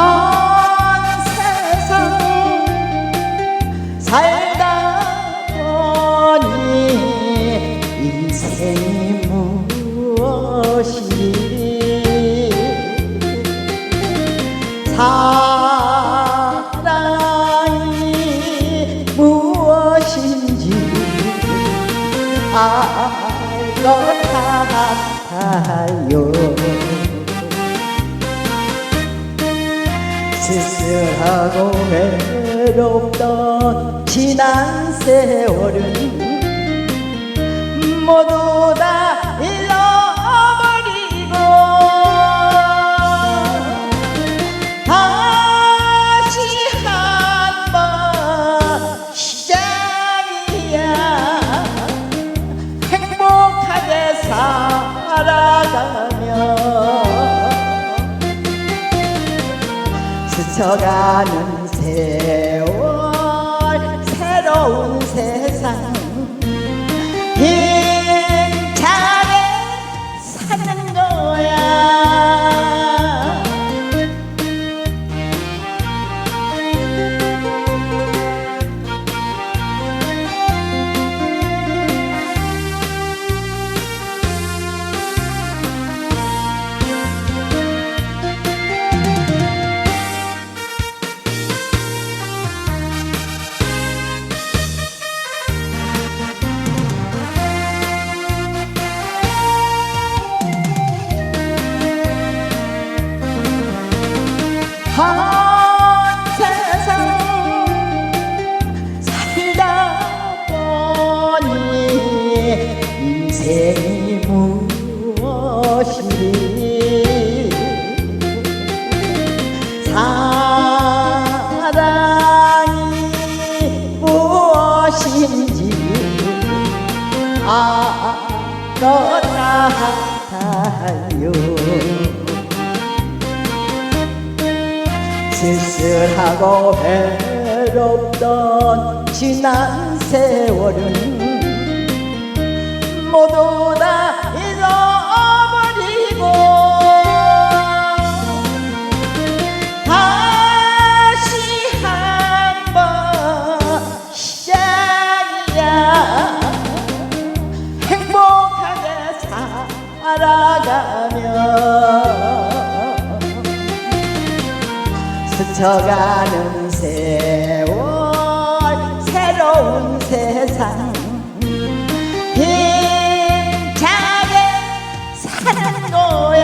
한 세상 살다 보니 인생이 무엇이 사랑이 무엇인지 알 것 같아요 쓸쓸하고 외롭던 지난 세월은 모두 다 잃어버리고 다시 한번 시작이야. 행복하게 살아가 스쳐가는 한 세상 살다 보니 인생이 무엇이니 사랑이 무엇인지 알것 같아요 쓸쓸하고 외롭던 지난 세월 스쳐가는 세월 새로운 세상. 힘차게 사는 거야